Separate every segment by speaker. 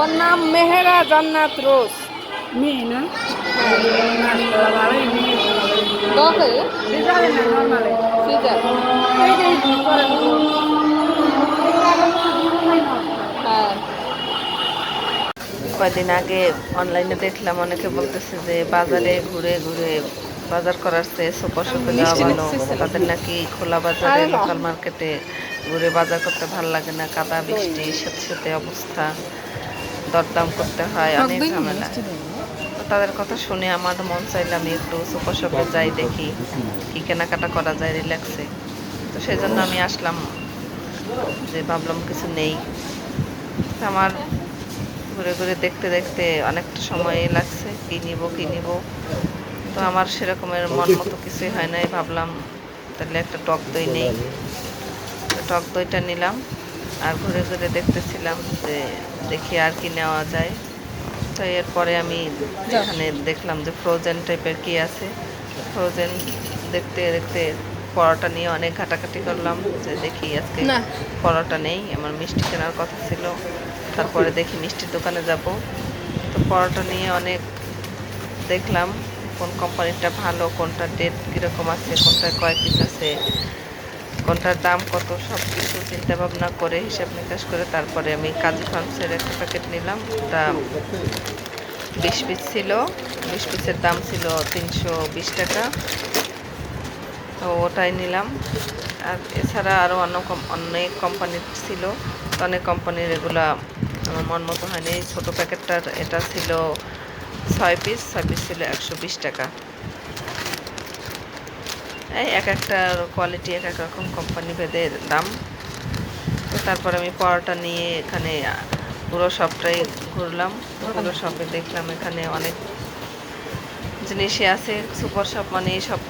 Speaker 1: ওর নাম মেহেরা জান্নাত রোজ।
Speaker 2: মেয়ে না?
Speaker 1: হ্যাঁ।
Speaker 3: কয়দিন আগে অনলাইনে দেখলাম অনেকে বলতেছে যে বাজারে ঘুরে ঘুরে বাজার করার চেয়ে সুপার শপে যাওয়া ভালো। তাদের নাকি খোলা বাজারে লোকাল মার্কেটে ঘুরে বাজার করতে ভালো লাগে না। কাদা বৃষ্টি সাথে সাথে অবস্থা। দরদাম করতে হয় অনেক ঝামেলা। তো তাদের কথা শুনে আমার মন চাইলে আমি একটু সুপার শপে যাই দেখি কি কেনাকাটা করা যায় রিল্যাক্সে তো সেই জন্য আমি আসলাম যে ভাবলাম কিছু নেই। তো আমার ঘুরে ঘুরে দেখতে দেখতে অনেকটা সময় লাগছে কি নিব কি নিব। তো আমার সেরকমের মন মতো কিছুই হয় নাই ভাবলাম তাহলে একটা টক দই নেই। টক দইটা নিলাম। আর ঘুরে ঘুরে দেখতেছিলাম যে দেখি আর কি নেওয়া যায়। তো এরপরে আমি এখানে দেখলাম যে ফ্রোজেন টাইপের কি আছে। ফ্রোজেন দেখতে দেখতে পরোটা নিয়ে অনেক ঘাটাঘাটি করলাম যে দেখি আজকে। পরোটা নেই আমার মিষ্টি কেনার কথা ছিল। তারপরে দেখি মিষ্টির দোকানে যাব। তো পরোটা নিয়ে অনেক দেখলাম কোন কোম্পানিটা ভালো কোনটা ডেট কীরকম আছে কোনটায় কয় পিস আছে। কোনটার দাম কত সব কিছু চিন্তা ভাবনা করে হিসাব নিকাশ করে তারপরে আমি কাজী ফার্মসের একটা প্যাকেট নিলাম। ওটা বিশ পিস ছিল, বিশ পিসের দাম ছিল তিনশো বিশ টাকা। তো ওটাই নিলাম। আর এছাড়া আরও অন্য অনেক কোম্পানির ছিল। অনেক কোম্পানির এগুলা আমার মন মতো হয়নি। ছোটো প্যাকেটটার এটা ছিল ছয় পিস ছয় পিস ছিল একশো বিশ টাকা। এক একটা কোয়ালিটি এক এক রকম কোম্পানি ভেদে দাম। তো তারপর আমি পরোটা নিয়ে এখানে পুরো শপটাই ঘুরলাম। পুরো শপে দেখলাম এখানে অনেক জিনিসই আছে। সুপার শপ মানে সব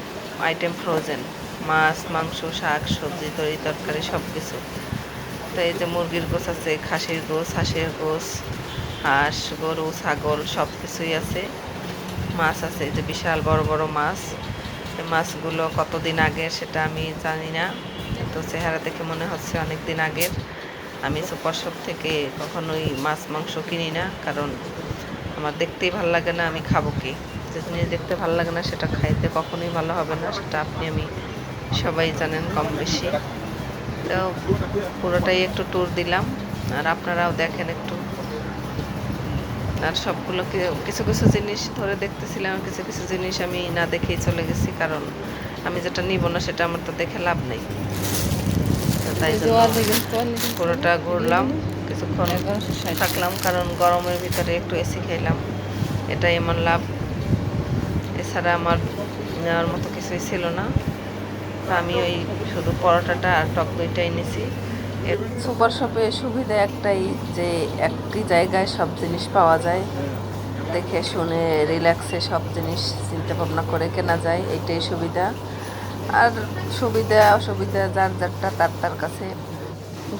Speaker 3: আইটেম ফ্রোজেন মাছ, মাংস, শাক, সবজি তরি তরকারি সব কিছু তো এই যে মুরগির গোছ আছে, খাসির গোছ হাঁসের গোছ হাঁস, গরু, ছাগল সব কিছুই আছে। মাছ আছে, এই যে বিশাল বড় বড় মাছ। এই মাছগুলো কতদিন আগের সেটা আমি জানি না। তো চেহারা দেখে মনে হচ্ছে অনেক দিন আগের। আমি সুপার শপ থেকে কখনোই মাছ, মাংস কিনি না, কারণ আমার দেখতেই ভালো লাগে না আমি খাব কি। যে জিনিস দেখতে ভালো লাগে না সেটা খাইতে কখনোই ভালো হবে না, সেটা আপনি, আমি সবাই জানেন কম বেশি। তো পুরোটাই একটু ট্যুর দিলাম। আর আপনারাও দেখেন একটু আর সবগুলো কিছু কিছু জিনিস ধরে দেখতেছিলাম কিছু কিছু জিনিস আমি না দেখেই চলে গেছি কারণ আমি যেটা নিব না সেটা আমার তো দেখে লাভ নেই। তাই পুরোটা ঘুরলাম কিছুক্ষণ থাকলাম কারণ গরমের ভিতরে একটু এসি খেলাম এটাই আমার লাভ। এছাড়া আমার নেওয়ার মতো কিছুই ছিল না। আমি ওই শুধু পরোটাটা আর টক দইটাই নিছি। সুপার শপে সুবিধা একটাই যে একটি জায়গায় সব জিনিস পাওয়া যায়। দেখে শুনে রিল্যাক্সে সব জিনিস চিন্তা ভাবনা করে কেনা যায়, এইটাই সুবিধা। আর সুবিধা, অসুবিধা যার যারটা তার তার কাছে।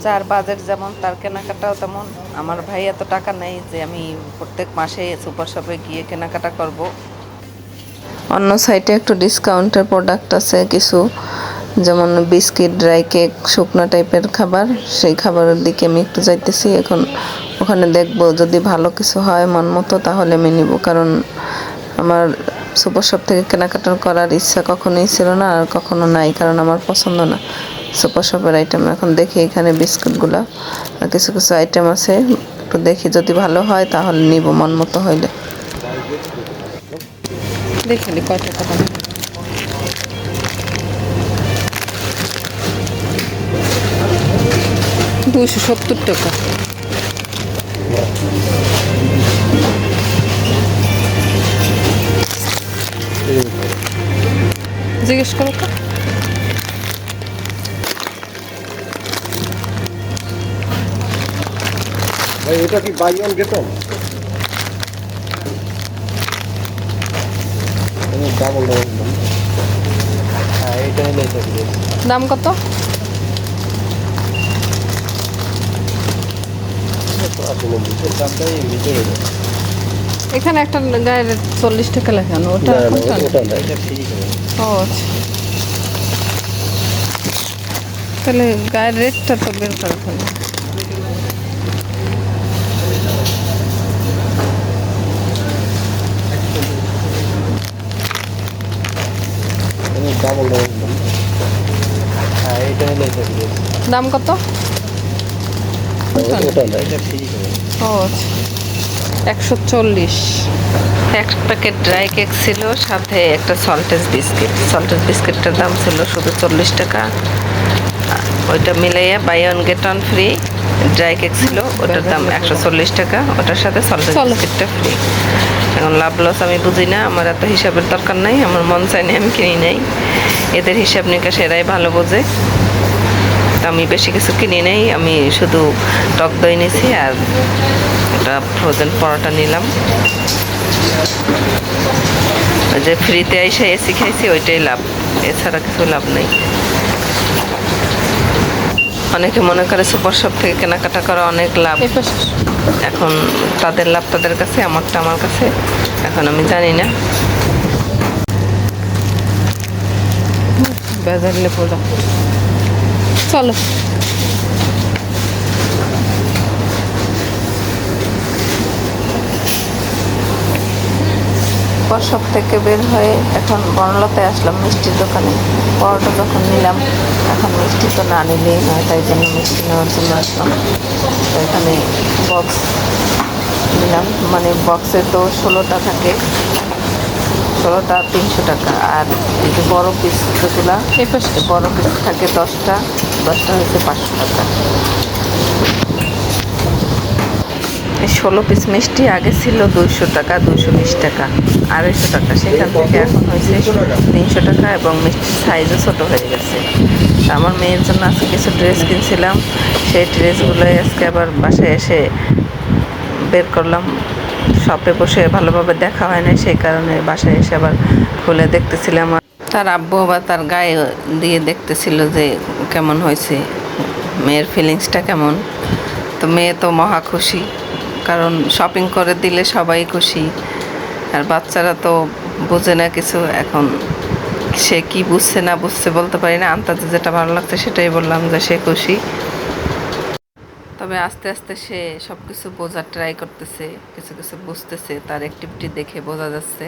Speaker 3: যার বাজেট যেমন, তার কেনাকাটাও তেমন। আমার ভাই এত টাকা নেই যে আমি প্রত্যেক মাসে সুপার শপে গিয়ে কেনাকাটা করব। অন্য সাইটে একটু ডিসকাউন্টের প্রোডাক্ট আছে, কিছু যেমন বিস্কিট, ড্রাই কেক, শুকনো টাইপের খাবার, সেই খাবারের দিকে আমি একটু যাইতেছি। এখন ওখানে দেখব যদি ভালো কিছু হয় মন মতো, তাহলে আমি নিব। কারণ আমার সুপার শপ থেকে কেনাকাটা করার ইচ্ছা কখনোই ছিল না আর কখনো নাই, কারণ আমার পছন্দ না। সুপার শপের আইটেম এখন দেখি এখানে বিস্কুটগুলো আর কিছু কিছু আইটেম আছে। একটু দেখি যদি ভালো হয়, তাহলে নিব মন মতো হইলে।
Speaker 1: দেখলি কয় টাকা দুশো সত্তর টাকা। জিজ্ঞেস করো তো।
Speaker 4: ভাই এটা কি buy one get one double double হ্যাঁ
Speaker 1: দাম কত? এখানে একটা গায়ের চল্লিশ টাকা লেখানো ওটা ও আচ্ছা। তাহলে গায়ের রেটটা তো বের করা দাম কত? ও একশো চল্লিশ।
Speaker 3: এক প্যাকেট ড্রাই কেক ছিল সাথে একটা সল্টেজ বিস্কিট সল্টেজ বিস্কিটটার দাম ছিল শুধু চল্লিশ টাকা। ওইটা মিলাইয়া buy one get one free dry cake ছিল ওটার দাম একশো চল্লিশ টাকা। ওটার সাথে সল্টেজ। বিস্কিটটা ফ্রি এখন লাভ লস আমি বুঝি না আমার এত হিসাবের দরকার নাই আমার মন চাইনি আমি কিনি নাই। এদের হিসাব নিকাশ এরাই ভালো বোঝে। তা আমি বেশি কিছু কিনি নেই আমি শুধু টক দই নিয়েছি আর একটা ফ্রোজেন পরোটা নিলাম। ওই যে ফ্রিতে এসে এসি খাইছি ওইটাই লাভ। এছাড়া কিছু লাভ নেই। অনেকে মনে করে সুপার শপ থেকে কেনাকাটা করা অনেক লাভ। এখন তাদের লাভ তাদের কাছে আমারটা আমার কাছে। এখন আমি জানি না।
Speaker 1: বাজার লেপোটা চলো।
Speaker 3: সব থেকে বের হয়ে এখন বনলতায় আসলাম মিষ্টির দোকানে। পরোটা যখন নিলাম, এখন মিষ্টি তো না নিলেই নয়, তাই জন্য মিষ্টি নেওয়ার জন্য আসলাম। তো এখানে বক্স নিলাম মানে বক্সে তো ষোলোটা থাকে। ষোলোটা তিনশো টাকা। আর এই যে বড় পিস যেগুলা
Speaker 1: এই পাশে।
Speaker 3: বড় পিস থাকে দশটা দশটা হচ্ছে পাঁচশো টাকা। এই ষোলো পিস মিষ্টি আগে ছিল দুইশো টাকা দুইশো বিশ টাকা আড়াইশো টাকা। সেখান থেকে এখন হয়েছে তিনশো টাকা এবং মিষ্টির সাইজও ছোটো হয়ে গেছে। আমার মেয়ের জন্য আজকে কিছু ড্রেস কিনছিলাম। সেই ড্রেসগুলোই আজকে আবার বাসায় এসে বের করলাম। শপে বসে ভালোভাবে দেখা হয় না সেই কারণে বাসায় এসে আবার খুলে দেখতেছিলাম তার আব্বু বা তার গায়ে দিয়ে দেখতেছিল যে কেমন হয়েছে, মেয়ের ফিলিংসটা কেমন। তো মেয়ে তো মহা খুশি, কারণ শপিং করে দিলে সবাই খুশি। আর বাচ্চারা তো বোঝে না কিছু, এখন সে কি বুঝছে না বুঝছে বলতে পারি না। আন্তাজে যেটা ভালো লাগছে সেটাই বললাম যে সে খুশি। তবে আস্তে আস্তে সে সব কিছু বোঝার ট্রাই করতেছে, কিছু কিছু বুঝতেছে, তার অ্যাক্টিভিটি দেখে বোঝা যাচ্ছে।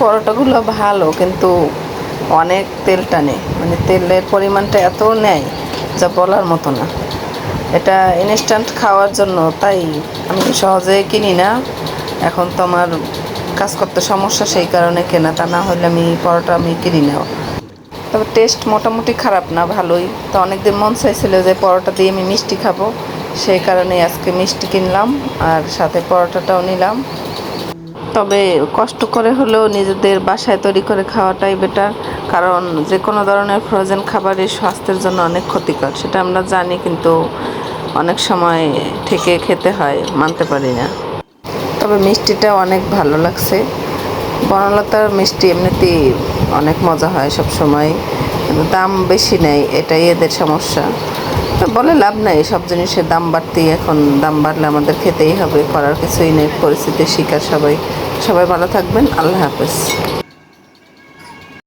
Speaker 3: পরোটাগুলো ভালো, কিন্তু অনেক তেল টানে। মানে তেলের পরিমাণটা এত নেয় যা বলার মতো না। এটা ইনস্ট্যান্ট খাওয়ার জন্য, তাই আমি সহজে কিনি না। এখন তো আমার কাজ করতে সমস্যা, সেই কারণে কেনা তা না হলে আমি পরোটা আমি কিনি না। তবে টেস্ট মোটামুটি খারাপ না, ভালোই। তো অনেকদিন মন চাইছিল যে পরোটা দিয়ে আমি মিষ্টি খাব। সেই কারণে আজকে মিষ্টি কিনলাম আর সাথে পরোটাটাও নিলাম। তবে কষ্ট করে হলেও নিজেদের বাসায় তৈরি করে খাওয়াটাই বেটার কারণ যে কোনো ধরনের ফ্রোজেন খাবারই স্বাস্থ্যের জন্য অনেক ক্ষতিকর, সেটা আমরা জানি কিন্তু অনেক সময় থেকে খেতে হয়, মানতে পারি না। তবে মিষ্টিটা অনেক ভালো লাগছে। বনলতার মিষ্টি এমনিতেই অনেক মজা হয় সব সময় কিন্তু দাম বেশি নেই, এটাই এদের সমস্যা। তো বলে লাভ নাই, সব জিনিসের দাম বাড়তেই এখন, দাম বাড়লে আমাদের খেতেই হবে, করার কিছুই নেই, পরিস্থিতির শিকার সবাই। সবাই ভালো থাকবেন, আল্লাহ হাফেজ।